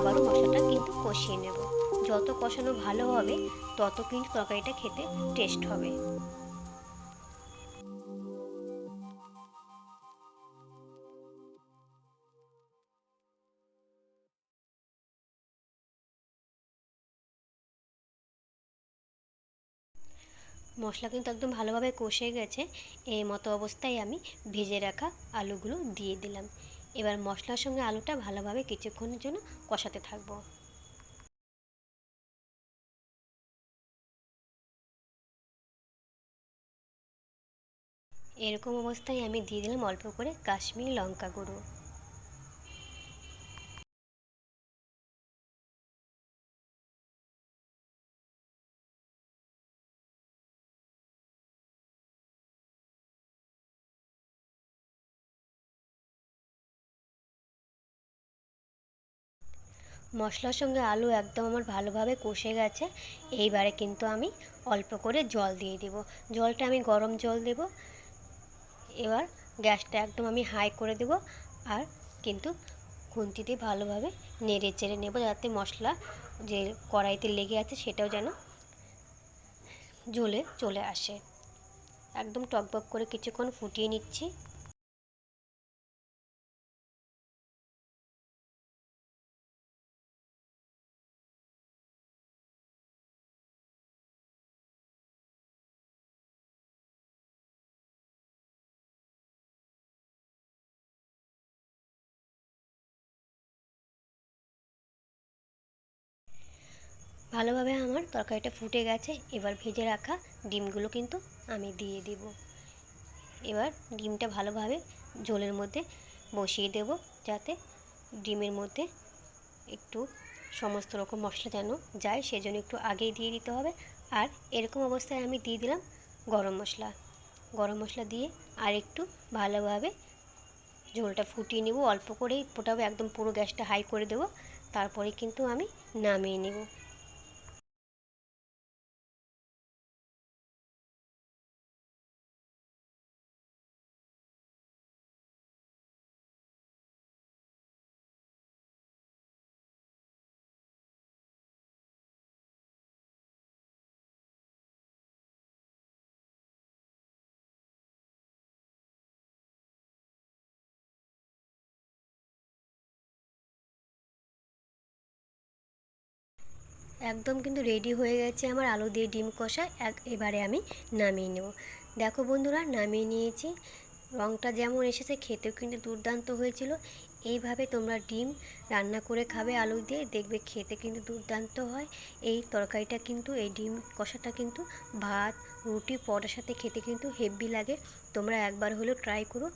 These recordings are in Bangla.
আবারও মশলাটা কিন্তু কষিয়ে নেব। যত কষানো ভালো হবে, তত কিন্তু তরকারিটা খেতে টেস্ট হবে। মশলা কিন্তু একদম ভালোভাবে কষে গেছে। এই মতো অবস্থায় আমি ভেজে রাখা আলুগুলো দিয়ে দিলাম। এবার মশলার সঙ্গে আলুটা ভালোভাবে কিছুক্ষণের জন্য কষাতে থাকব। এরকম অবস্থায় আমি দিয়ে দিলাম অল্প করে কাশ্মীরি লঙ্কা গুঁড়ো। মশলার সঙ্গে আলু একদম আমার ভালোভাবে কষে গেছে। এইবারে কিন্তু আমি অল্প করে জল দিয়ে দেব। জলটা আমি গরম জল দেব। এবার গ্যাসটা একদম আমি হাই করে দেব আর কিন্তু খুন্তিতে ভালোভাবে নেড়ে চেড়ে নেব যাতে মশলা যে কড়াইতে লেগে আছে সেটাও যেন জ্বলে চলে আসে। একদম টকবক করে কিছুক্ষণ ফুটিয়ে নিচ্ছি। ভালোভাবে আমার তরকারিটা ফুটে গেছে, এবার ভেজে রাখা ডিমগুলো কিন্তু আমি দিয়ে দিব। এবার ডিমটা ভালোভাবে ঝোলের মধ্যে বসিয়ে দেব, যাতে ডিমের মধ্যে একটু সমস্ত রকম মশলা যেন যায়, সেজন্য একটু আগেই দিয়ে দিতে হবে। আর এরকম অবস্থায় আমি দিয়ে দিলাম গরম মশলা। গরম মশলা দিয়ে আর একটু ভালোভাবে ঝোলটা ফুটিয়ে নেব। অল্প করেই ফোটাবো, একদম পুরো গ্যাসটা হাই করে দেবো, তারপরে কিন্তু আমি নামিয়ে নেব। একদম কিন্তু রেডি হয়ে গেছে আমার আলু দিয়ে ডিম কষা। এক, এবারে আমি নামিয়ে নেব। দেখো বন্ধুরা, নামিয়ে নিয়েছি। রঙটা যেমন এসেছে, খেতেও কিন্তু দুর্দান্ত হয়েছিল। এইভাবে তোমরা ডিম রান্না করে খাবে আলু দিয়ে, দেখবে খেতে কিন্তু দুর্দান্ত হয়। এই তরকারিটা কিন্তু, এই ডিম কষাটা কিন্তু ভাত, রুটি, পরোটার সাথে খেতে কিন্তু হেভি লাগে। তোমরা একবার হলেও ট্রাই করো।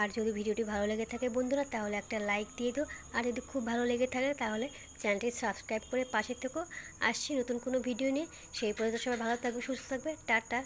আর যদি ভিডিওটি ভালো লেগে থাকে বন্ধুরা, তাহলে একটা লাইক দিয়ে দিও। আর যদি খুব ভালো লেগে থাকে, তাহলে চ্যানেলটি সাবস্ক্রাইব করে পাশে থেকো। আসছি নতুন কোনো ভিডিও নিয়ে। সেই পর্যন্ত সবাই ভালো থাকবে, সুস্থ থাকবে। টাটা।